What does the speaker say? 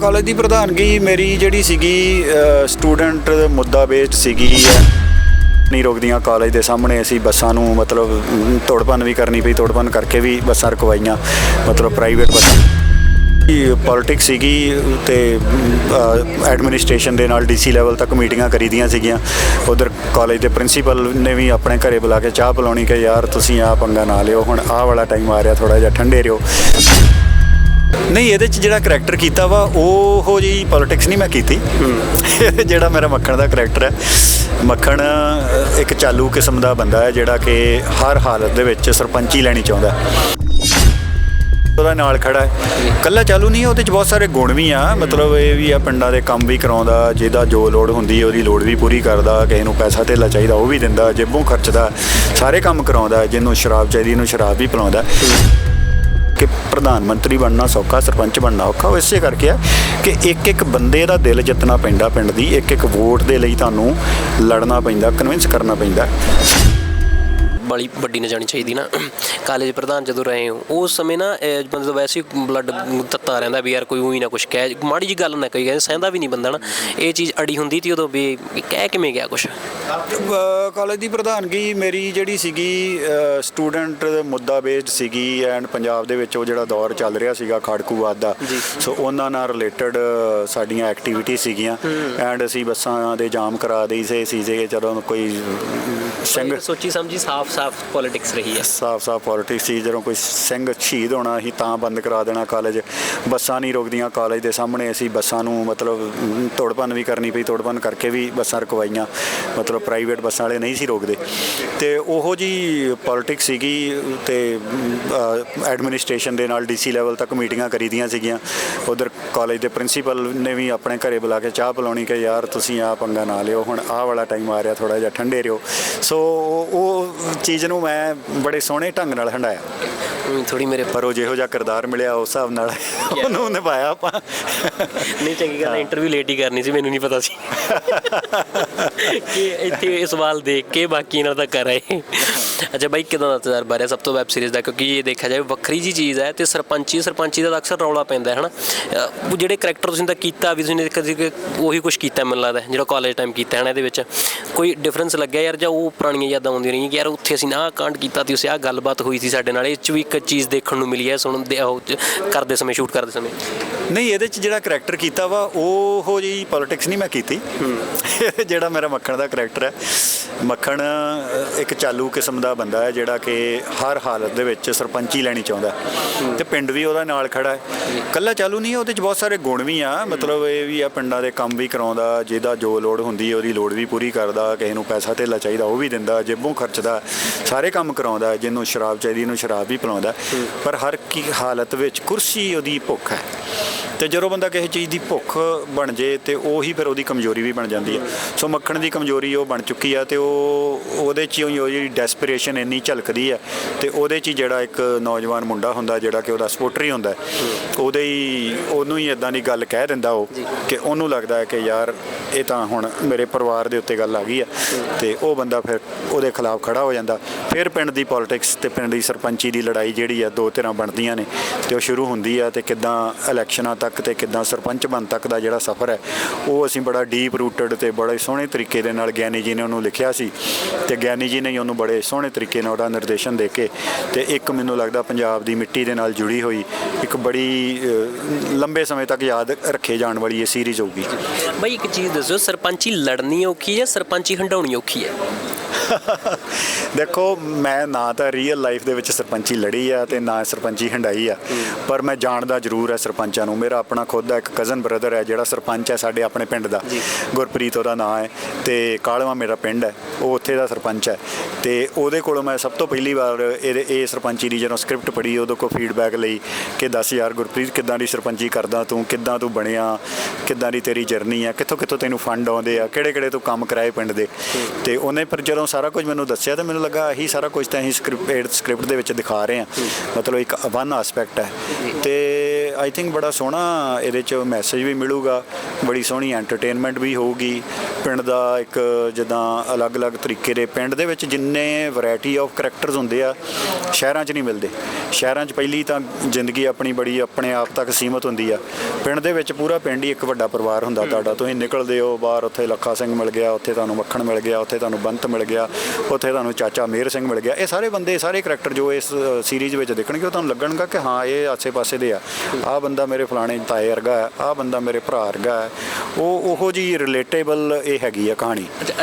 College ਦੀ ਪ੍ਰਧਾਨਗੀ ਮੇਰੀ ਜਿਹੜੀ ਸੀਗੀ ਸਟੂਡੈਂਟ ਮੁੱਦਾ ਬੇਸਡ ਸੀਗੀ ਨਹੀਂ ਰੋਕਦੀਆਂ ਕਾਲਜ ਦੇ ਸਾਹਮਣੇ ਅਸੀਂ ਬੱਸਾਂ ਨੂੰ ਮਤਲਬ ਅਮ, ਵੀ ਕਰਨੀ ਪਈ ਤੋੜ-ਭੰਨ ਕਰਕੇ ਵੀ ਬੱਸਾਂ ਰਕਵਾਈਆਂ ਮਤਲਬ ਪ੍ਰਾਈਵੇਟ ਬੱਸਾਂ। ਪੋਲਿਟਿਕਸ ਸੀਗੀ ਤੇ ਐਡਮਿਨਿਸਟ੍ਰੇਸ਼ਨ ਦੇ ਨਾਲ ਡੀਸੀ ਲੈਵਲ ਤੱਕ ਮੀਟਿੰਗਾਂ ਕਰੀਦੀਆਂ ਸੀਗੀਆਂ। ਉਧਰ ਕਾਲਜ ਦੇ ਪ੍ਰਿੰਸੀਪਲ ਨੇ ਵੀ ਆਪਣੇ ਘਰੇ ਬੁਲਾ ਕੇ ਚਾਹ ਪਿਲਾਉਣੀ ਕਿ ਯਾਰ ਤੁਸੀਂ ਆ ਪੰਗਾ ਨਾ ਲਿਓ ਹੁਣ ਆਹ ਵਾਲਾ ਟਾਈਮ ਆ ਰਿਹਾ ਥੋੜਾ ਜਿਹਾ ਠੰਡੇ ਰਿਓ ਨਹੀਂ ਇਹਦੇ ਚ ਜਿਹੜਾ ਕਰੈਕਟਰ ਕੀਤਾ ਵਾ ਉਹ ਜੀ ਪੋਲਿਟਿਕਸ ਨਹੀਂ ਮੈਂ ਕੀਤੀ। ਜਿਹੜਾ ਮੇਰਾ ਮੱਖਣ ਦਾ ਕਰੈਕਟਰ ਹੈ। ਮੱਖਣ ਇੱਕ ਚਾਲੂ ਕਿਸਮ ਦਾ ਬੰਦਾ ਹੈ ਜਿਹੜਾ ਕਿ ਹਰ ਹਾਲਤ ਦੇ ਵਿੱਚ ਸਰਪੰਚੀ ਲੈਣੀ ਚਾਹੁੰਦਾ ਹੈ। ਉਹਦਾ ਨਾਲ ਖੜਾ ਹੈ। ਕੱਲਾ ਚਾਲੂ ਨਹੀਂ ਉਹਦੇ ਚ ਬਹੁਤ ਸਾਰੇ ਗੁਣ ਵੀ ਆ। ਮਤਲਬ ਇਹ ਵੀ ਆ ਪਿੰਡਾਂ ਦੇ ਕੰਮ ਵੀ ਕਰਾਉਂਦਾ ਜਿਹਦਾ ਜੋ ਲੋੜ ਹੁੰਦੀ ਹੈ ਉਹਦੀ ਲੋੜ ਵੀ ਪੂਰੀ ਕਰਦਾ ਕਿਸੇ ਨੂੰ ਪੈਸਾ ਧੇਲਾ ਚਾਹੀਦਾ ਉਹ ਵੀ ਦਿੰਦਾ ਜੇਬੋਂ ਖਰਚਦਾ ਸਾਰੇ ਕੰਮ ਕਰਾਉਂਦਾ ਜਿਹਨੂੰ ਸ਼ਰਾਬ ਚਾਹੀਦੀ ਉਹਨੂੰ ਸ਼ਰਾਬ ਵੀ ਪਿਲਾਉਂਦਾ। ਕਿ ਪ੍ਰਧਾਨ ਮੰਤਰੀ ਬਣਨਾ ਸੌਖਾ, ਸਰਪੰਚ ਬਣਨਾ ਔਖਾ, ਉਹ ਇਸੇ ਕਰਕੇ ਆ ਕਿ ਇੱਕ ਇੱਕ ਬੰਦੇ ਦਾ ਦਿਲ ਜਿੱਤਣਾ ਪੈਂਦਾ ਪਿੰਡ ਦੀ ਇੱਕ ਇੱਕ ਵੋਟ ਦੇ ਲਈ ਤੁਹਾਨੂੰ ਲੜਨਾ ਪੈਂਦਾ ਕਨਵਿੰਸ ਕਰਨਾ ਪੈਂਦਾ। ਬੜੀ ਵੱਡੀ ਨਾ ਜਾਣੀ ਚਾਹੀਦੀ ਨਾ। ਕਾਲਜ ਪ੍ਰਧਾਨ ਜਦੋਂ ਰਹੇ ਹੋ ਉਸ ਸਮੇਂ ਨਾ ਬੰਦੇ ਦਾ ਵੈਸੇ ਬਲੱਡ ਤੱਤਾ ਰਹਿੰਦਾ ਵੀ ਯਾਰ ਕੋਈ ਉਹੀ ਨਾ ਕੁਝ ਕਹਿ ਮਾੜੀ ਜੀ ਗੱਲ ਨਾ ਕੋਈ ਕਹਿੰਦੇ ਸਹਿੰਦਾ ਵੀ ਨਹੀਂ ਬੰਦਾ ਨਾ। ਇਹ ਚੀਜ਼ ਅੜੀ ਹੁੰਦੀ ਤੀ ਉਦੋਂ ਵੀ ਕਹਿ ਕਿਵੇਂ ਗਿਆ ਕੁਝ ਕਾਲਜ ਦੀ ਪ੍ਰਧਾਨਗੀ ਮੇਰੀ ਜਿਹੜੀ ਸੀਗੀ ਸਟੂਡੈਂਟ ਮੁੱਦਾ ਬੇਸਡ ਸੀਗੀ ਐਂਡ ਪੰਜਾਬ ਦੇ ਵਿੱਚ ਉਹ ਜਿਹੜਾ ਦੌਰ ਚੱਲ ਰਿਹਾ ਸੀਗਾ ਖਾੜਕੂਵਾਦ ਦਾ। ਸੋ ਉਹਨਾਂ ਨਾਲ ਰਿਲੇਟਡ ਸਾਡੀਆਂ ਐਕਟੀਵਿਟੀ ਸੀਗੀਆਂ। ਐਂਡ ਅਸੀਂ ਬੱਸਾਂ ਦੇ ਜਾਮ ਕਰਾ ਦੇਈ ਸੀ ਸੀਜ਼ੇ ਜਦੋਂ ਕੋਈ ਸਿੰਘ ਸੋਚੀ ਸਮਝੀ ਸਾਫ਼ ਸਾਫ਼ ਪੋਲਿਟਿਕਸ ਰਹੀ ਹੈ। ਸਾਫ਼ ਸਾਫ਼ ਪੋਲਿਟਿਕਸ ਸੀ ਜਦੋਂ ਕੋਈ ਸਿੰਘ ਸ਼ਹੀਦ ਹੋਣਾ ਸੀ ਤਾਂ ਬੰਦ ਕਰਾ ਦੇਣਾ ਕਾਲਜ ਬੱਸਾਂ ਨਹੀਂ ਰੁਕਦੀਆਂ ਕਾਲਜ ਦੇ ਸਾਹਮਣੇ ਅਸੀਂ ਬੱਸਾਂ ਨੂੰ ਮਤਲਬ ਅਮ, ਵੀ ਕਰਨੀ ਪਈ ਤੋੜ-ਭੰਨ ਕਰਕੇ ਵੀ ਬੱਸਾਂ ਰੁਕਵਾਈਆਂ। ਮਤਲਬ ਪ੍ਰਾਈਵੇਟ ਬੱਸਾਂ ਵਾਲੇ ਨਹੀਂ ਸੀ ਰੋਕਦੇ। ਤੇ ਉਹੋ ਜੀ ਪੋਲਿਟਿਕਸ ਸੀਗੀ ਤੇ ਐਡਮਿਨਿਸਟ੍ਰੇਸ਼ਨ ਦੇ ਨਾਲ ਡੀਸੀ ਲੈਵਲ ਤੱਕ ਮੀਟਿੰਗਾਂ ਕਰੀਦੀਆਂ ਸੀਗੀਆਂ। ਉਧਰ ਕਾਲਜ ਦੇ ਪ੍ਰਿੰਸੀਪਲ ਨੇ ਵੀ ਆਪਣੇ ਘਰੇ ਬੁਲਾ ਕੇ ਚਾਹ ਪਿਲਾਉਣੀ ਕਿ ਯਾਰ ਤੁਸੀਂ ਆ ਪੰਗਾ ਨਾ ਲਿਓ ਹੁਣ ਆਹ ਵਾਲਾ ਟਾਈਮ ਆ ਰਿਹਾ ਥੋੜਾ ਜਿਹਾ ਠੰਡੇ ਰਿਓ ਸੋ ਉਹ ਚੀਜ਼ ਨੂੰ ਮੈਂ ਬੜੇ ਸੋਹਣੇ ਢੰਗ ਨਾਲ ਹੰਡਾਇਆ ਥੋੜੀ ਮੇਰੇ ਪਰ ਉਹ ਜਿਹੋ ਜਿਹਾ ਕਿਰਦਾਰ ਮਿਲਿਆ ਉਸ ਹਿਸਾਬ ਨਾਲ ਉਹਨੂੰ ਨਿਭਾਇਆ ਆਪਾਂ। ਨਹੀਂ ਚੰਗੀ ਗੱਲ ਇੰਟਰਵਿਊ ਲੇਟ ਹੀ ਕਰਨੀ ਸੀ ਮੈਨੂੰ ਨਹੀਂ ਪਤਾ ਸੀ। ਕਿ ਇੱਥੇ ਇਹ ਸਵਾਲ ਦੇਖ ਕੇ ਬਾਕੀ ਇਹਨਾਂ ਦਾ ਕਰ ਆਏ। ਅੱਛਾ ਬਾਈ ਕਿਦਾਂ ਦਾ ਤਜਰਬਾ ਰਿਹਾ ਸਭ ਤੋਂ ਵੈਬ ਸੀਰੀਜ਼ ਦਾ? ਕਿਉਂਕਿ ਇਹ ਦੇਖਿਆ ਜਾਵੇ ਵੱਖਰੀ ਜੀ ਚੀਜ਼ ਹੈ ਤੇ ਸਰਪੰਚੀ ਸਰਪੰਚੀ ਦਾ ਤਾਂ ਅਕਸਰ ਰੌਲਾ ਪੈਂਦਾ ਹੈ ਹਨਾ? ਉਹ ਜਿਹੜੇ ਕਰੈਕਟਰ ਤੁਸੀਂ ਤਾਂ ਕੀਤਾ ਵੀ ਤੁਸੀਂ ਨੇ ਕਦੇ ਉਹੀ ਕੁਝ ਕੀਤਾ ਮੈਨੂੰ ਲੱਗਦਾ ਜਿਹੜਾ ਕਾਲਜ ਟਾਈਮ ਕੀਤਾ ਹੈ ਨਾ ਇਹਦੇ ਵਿੱਚ। ਕੋਈ ਡਿਫਰੈਂਸ ਲੱਗਿਆ ਯਾਰ ਜਾਂ ਉਹ ਪੁਰਾਣੀਆਂ ਯਾਦਾਂ ਆਉਂਦੀਆਂ ਰਹੀਆਂ ਕਿ ਯਾਰ ਉੱਥੇ ਅਸੀਂ ਨਾ ਕਾਂਡ ਕੀਤਾ ਤੇ ਉਸੇ ਆ ਗੱਲਬਾਤ ਹੋਈ ਸੀ ਸਾਡੇ ਨਾਲ ਇਹ ਚ ਵੀ ਇੱਕ ਚੀਜ਼ ਦੇਖਣ ਨੂੰ ਮਿਲੀ ਹੈ ਸੁਣਨ ਦੇ ਉਹ 'ਚ ਕਰਦੇ ਸਮੇਂ ਸ਼ੂਟ ਕਰਦੇ ਸਮੇਂ? ਨਹੀਂ ਇਹਦੇ ਚ ਜਿਹੜਾ ਕਰੈਕਟਰ ਕੀਤਾ ਵਾ ਉਹ ਜੀ ਪੋਲਿਟਿਕਸ ਨਹੀਂ ਮੈਂ ਕੀਤੀ। ਜਿਹੜਾ ਮੇਰਾ ਮੱਖਣ ਦਾ ਕਰੈਕਟਰ ਹੈ। ਮੱਖਣ ਅ, ਇੱਕ ਚਾਲੂ ਕਿਸਮ ਦਾ ਬੰਦਾ ਹੈ ਜਿਹੜਾ ਕਿ ਹਰ ਹਾਲਤ ਦੇ ਵਿੱਚ ਸਰਪੰਚੀ ਲੈਣੀ ਚਾਹੁੰਦਾ ਹੈ। ਤੇ ਪਿੰਡ ਵੀ ਉਹਦਾ ਨਾਲ ਖੜਾ ਹੈ। ਕੱਲਾ ਚਾਲੂ ਨਹੀਂ ਹੈ, ਉਹਦੇ ਚ ਬਹੁਤ ਸਾਰੇ ਗੁਣ ਵੀ ਆ। ਮਤਲਬ ਇਹ ਵੀ ਆ ਪਿੰਡਾਂ ਦੇ ਕੰਮ ਵੀ ਕਰਾਉਂਦਾ ਜਿਹਦਾ ਜੋ ਲੋੜ ਹੁੰਦੀ ਹੈ ਉਹਦੀ ਲੋੜ ਵੀ ਪੂਰੀ ਕਰਦਾ ਕਿਸੇ ਨੂੰ ਪੈਸਾ ਧੇਲਾ ਚਾਹੀਦਾ ਉਹ ਵੀ ਦਿੰਦਾ ਜੇਬੋਂ ਖਰਚਦਾ ਸਾਰੇ ਕੰਮ ਕਰਾਉਂਦਾ ਜਿਹਨੂੰ ਸ਼ਰਾਬ ਚਾਹੀਦੀ ਉਹਨੂੰ ਸ਼ਰਾਬ ਵੀ ਪਿਲਾਉਂਦਾ। ਪਰ ਹਰ ਕੀ ਹਾਲਤ ਵਿੱਚ ਕੁਰਸੀ ਉਹਦੀ ਭੁੱਖ ਹੈ। ਤੇ ਜਦੋਂ ਬੰਦਾ ਕਿਸੇ ਚੀਜ਼ ਦੀ ਭੁੱਖ ਬਣ ਜੇ ਤੇ ਉਹੀ ਫਿਰ ਉਹਦੀ ਕਮਜ਼ੋਰੀ ਵੀ ਬਣ ਜਾਂਦੀ ਹੈ। ਸੋ ਮੱਖਣ ਦੀ ਕਮਜ਼ੋਰੀ ਉਹ ਬਣ ਚੁੱਕੀ ਆ ਤੇ ਉਹ ਉਹਦੇ 'ਚ ਹੀ ਉਹ ਜਿਹੜੀ ਡੈਸਪੀਰੇਸ਼ਨ ਇੰਨੀ ਝਲਕਦੀ ਆ ਤੇ ਉਹਦੇ 'ਚ ਜਿਹੜਾ ਇੱਕ ਨੌਜਵਾਨ ਮੁੰਡਾ ਹੁੰਦਾ ਜਿਹੜਾ ਕਿ ਉਹਦਾ ਸਪੋਰਟਰ ਹੀ ਹੁੰਦਾ ਉਹਦੇ ਹੀ ਉਹਨੂੰ ਹੀ ਇਦਾਂ ਦੀ ਗੱਲ ਕਹਿ ਦਿੰਦਾ ਉਹ ਕਿ ਉਹਨੂੰ ਲੱਗਦਾ ਹੈ ਕਿ ਯਾਰ ਇਹ ਤਾਂ ਹੁਣ ਮੇਰੇ ਪਰਿਵਾਰ ਦੇ ਉੱਤੇ ਗੱਲ ਆ ਗਈ ਆ ਤੇ ਉਹ ਬੰਦਾ ਫਿਰ ਉਹਦੇ ਖਿਲਾਫ ਖੜਾ ਹੋ ਜਾਂਦਾ। ਫਿਰ ਪਿੰਡ ਦੀ ਪੋਲਿਟਿਕਸ ਤੇ ਪਿੰਡ ਦੀ ਸਰਪੰਚੀ ਦੀ ਲੜਾਈ ਜਿਹੜੀ ਆ ਦੋ ਧਿਰਾਂ ਬਣਦੀਆਂ ਨੇ ਤੇ ਉਹ ਸ਼ੁਰੂ ਹੁੰਦੀ ਆ ਤੇ ਕਿੱਦਾਂ ਇਲੈਕਸ਼ਨਾਂ ਤੱਕ ਤੱਕ ਤੇ ਕਿੱਦਾਂ ਸਰਪੰਚ ਬਣ ਤੱਕ ਦਾ ਜਿਹੜਾ ਸਫ਼ਰ ਹੈ, ਉਹ ਅਸੀਂ ਬੜਾ ਡੀਪ ਰੂਟਡ ਤੇ ਬੜੇ ਸੋਹਣੇ ਤਰੀਕੇ ਦੇ ਨਾਲ ਗਿਆਨੀ ਜੀ ਨੇ ਉਹਨੂੰ ਲਿਖਿਆ ਸੀ ਤੇ ਗਿਆਨੀ ਜੀ ਨੇ ਉਹਨੂੰ ਬੜੇ ਸੋਹਣੇ ਤਰੀਕੇ ਨਾਲ ਉਹਦਾ ਨਿਰਦੇਸ਼ਨ ਦੇ ਕੇ ਤੇ ਇੱਕ ਮੈਨੂੰ ਲੱਗਦਾ ਪੰਜਾਬ ਦੀ ਮਿੱਟੀ ਦੇ ਨਾਲ ਜੁੜੀ ਹੋਈ ਇੱਕ ਬੜੀ ਲੰਬੇ ਸਮੇਂ ਤੱਕ ਯਾਦ ਰੱਖੇ ਜਾਣ ਵਾਲੀ ਇਹ ਸੀਰੀਜ਼ ਹੋਊਗੀ। ਬਾਈ ਇੱਕ ਚੀਜ਼ ਦੱਸੋ, ਸਰਪੰਚੀ ਲੜਨੀ ਔਖੀ ਹੈ ਸਰਪੰਚੀ ਹੰਡਾਉਣੀ ਔਖੀ ਹੈ? ਦੇਖੋ ਮੈਂ ਨਾ ਤਾਂ ਰੀਅਲ ਲਾਈਫ ਦੇ ਵਿੱਚ ਸਰਪੰਚੀ ਲੜੀ ਆ ਤੇ ਨਾ ਸਰਪੰਚੀ ਹੰਡਾਈ ਆ। ਪਰ ਮੈਂ ਜਾਣਦਾ ਜ਼ਰੂਰ ਹੈ ਸਰਪੰਚਾਂ ਨੂੰ। ਮੇਰਾ ਆਪਣਾ ਖੁਦ ਦਾ ਇੱਕ ਕਜ਼ਨ ਬ੍ਰਦਰ ਹੈ ਜਿਹੜਾ ਸਰਪੰਚ ਹੈ ਸਾਡੇ ਆਪਣੇ ਪਿੰਡ ਦਾ। ਗੁਰਪ੍ਰੀਤ ਉਹਦਾ ਨਾਮ ਹੈ ਤੇ ਕਾਲਵਾ ਮੇਰਾ ਪਿੰਡ ਹੈ। ਉਹ ਉੱਥੇ ਦਾ ਸਰਪੰਚ ਹੈ। ਤੇ ਉਹਦੇ ਕੋਲੋਂ ਮੈਂ ਸਭ ਤੋਂ ਪਹਿਲੀ ਵਾਰ ਇਹਦੇ ਇਹ ਸਰਪੰਚੀ ਦੀ ਜਦੋਂ ਸਕ੍ਰਿਪਟ ਪੜ੍ਹੀ, ਉਹਦੇ ਕੋਲ ਫੀਡਬੈਕ ਲਈ ਕਿ ਦੱਸ ਯਾਰ ਗੁਰਪ੍ਰੀਤ, ਕਿੱਦਾਂ ਦੀ ਸਰਪੰਚੀ ਕਰਦਾ ਤੂੰ? ਕਿੱਦਾਂ ਤੂੰ ਬਣਿਆ? ਕਿੱਦਾਂ ਦੀ ਤੇਰੀ ਜਰਨੀ ਆ? ਕਿੱਥੋਂ ਕਿੱਥੋਂ ਤੈਨੂੰ ਫੰਡ ਆਉਂਦੇ ਆ? ਕਿਹੜੇ ਕਿਹੜੇ ਤੂੰ ਕੰਮ ਕਰਾਏ ਪਿੰਡ ਦੇ? ਤੇ ਉਹਨੇ ਪਰ ਜਦੋਂ ਸਾਰਾ ਕੁਝ ਮੈਨੂੰ ਦੱਸਿਆ ਤਾਂ ਮੈਨੂੰ ਲੱਗਾ ਇਹੀ ਸਾਰਾ ਕੁਝ ਤਾਂ ਅਸੀਂ ਸਕ੍ਰਿਪਟ ਸਕ੍ਰਿਪਟ ਦੇ ਵਿੱਚ ਦਿਖਾ ਰਹੇ ਹਾਂ। ਮਤਲਬ ਇੱਕ ਵਨ ਐਸਪੈਕਟ ਹੈ। ਤੇ ਆਈ ਥਿੰਕ ਬੜਾ ਸੋਹਣਾ ਇਹਦੇ ਚ ਮੈਸੇਜ ਵੀ ਮਿਲੂਗਾ, ਬੜੀ ਸੋਹਣੀ ਐਂਟਰਟੇਨਮੈਂਟ ਵੀ ਹੋਊਗੀ। ਪਿੰਡ ਦਾ ਇੱਕ ਜਿੱਦਾਂ ਅਲੱਗ-ਅਲੱਗ ਤਰੀਕੇ ਦੇ ਪਿੰਡ ਦੇ ਵਿੱਚ ਜਿੰਨੇ ਵੈਰਾਈਟੀ ਆਫ ਕੈਰੈਕਟਰਸ ਹੁੰਦੇ ਆ ਸ਼ਹਿਰਾਂ 'ਚ ਨਹੀਂ ਮਿਲਦੇ। ਸ਼ਹਿਰਾਂ 'ਚ ਪਹਿਲੀ ਤਾਂ ਜ਼ਿੰਦਗੀ ਆਪਣੀ ਬੜੀ ਆਪਣੇ ਆਪ ਤੱਕ ਸੀਮਤ ਹੁੰਦੀ ਆ। ਪਿੰਡ ਦੇ ਵਿੱਚ ਪੂਰਾ ਪਿੰਡ ਹੀ ਇੱਕ ਵੱਡਾ ਪਰਿਵਾਰ ਹੁੰਦਾ ਤੁਹਾਡਾ। ਤੁਸੀਂ ਨਿਕਲਦੇ ਹੋ ਬਾਹਰ ਉੱਥੇ ਲੱਖਾ ਸਿੰਘ ਮਿਲ ਗਿਆ ਉੱਥੇ ਤੁਹਾਨੂੰ ਮੱਖਣ ਮਿਲ ਗਿਆ ਉੱਥੇ ਤੁਹਾਨੂੰ ਬੰਤ ਮਿਲ ਗਿਆ ਉੱਥੇ ਤੁਹਾਨੂੰ ਚਾਚਾ ਮੇਰ ਸਿੰਘ ਮਿਲ ਗਿਆ। ਇਹ ਸਾਰੇ ਬੰਦੇ ਸਾਰੇ ਕਰੈਕਟਰ ਜੋ ਇਸ ਸੀਰੀਜ਼ ਵਿੱਚ ਦੇਖਣਗੇ ਉਹ ਤੁਹਾਨੂੰ ਲੱਗਣਗਾ ਕਿ ਹਾਂ ਇਹ ਆਸੇ-ਪਾਸੇ ਦੇ ਆ। ਆਹ ਬੰਦਾ ਮੇਰੇ ਫਲਾਣੇ ਤਾਏ ਵਰਗਾ ਹੈ ਆਹ ਬੰਦਾ ਮੇਰੇ ਭਰਾ ਵਰਗਾ ਉਹ ਉਹੋ ਜੀ ਰਿਲੇਟੇਬਲ ਇਹ ਹੈਗੀ ਆ ਕਹਾਣੀ। ਅੱਛਾ